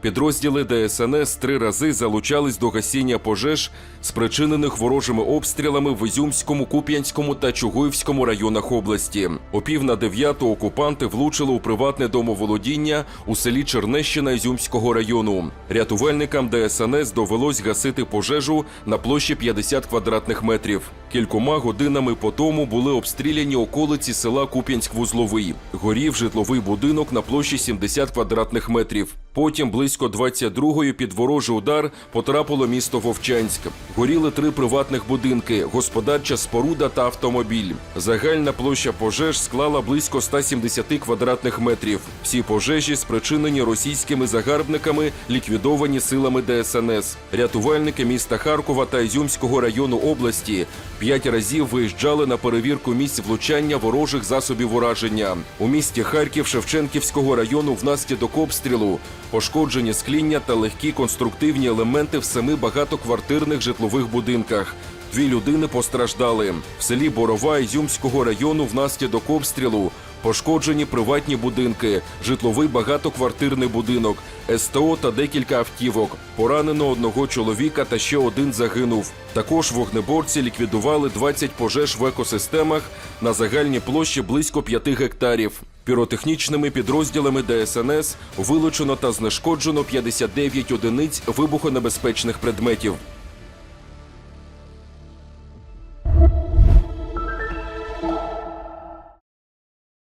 Підрозділи ДСНС три рази залучались до гасіння пожеж, спричинених ворожими обстрілами в Ізюмському, Куп'янському та Чугуївському районах області. О пів на дев'яту окупанти влучили у приватне домоволодіння у селі Чернещина Ізюмського району. Рятувальникам ДСНС довелось гасити пожежу на площі 50 квадратних метрів. Кількома годинами по тому були обстріляні околиці села Куп'янськ-Вузловий. Горів житловий будинок на площі 70 квадратних метрів. Потім близько 22-ї під ворожий удар потрапило місто Вовчанськ. Горіли три приватних будинки, господарча споруда та автомобіль. Загальна площа пожеж склала близько 170 квадратних метрів. Всі пожежі спричинені російськими загарбниками, ліквідовані силами ДСНС. Рятувальники міста Харкова та Ізюмського району області п'ять разів виїжджали на перевірку місць влучання ворожих засобів ураження. У місті Харків Шевченківського району внаслідок обстрілу пошкоджені скління та легкі конструктивні елементи в семи багатоквартирних житлових будинках. Дві людини постраждали. В селі Борова Ізюмського району внаслідок обстрілу пошкоджені приватні будинки, житловий багатоквартирний будинок, СТО та декілька автівок. Поранено одного чоловіка та ще один загинув. Також вогнеборці ліквідували 20 пожеж в екосистемах на загальній площі близько 5 гектарів. Піротехнічними підрозділами ДСНС вилучено та знешкоджено 59 одиниць вибухонебезпечних предметів.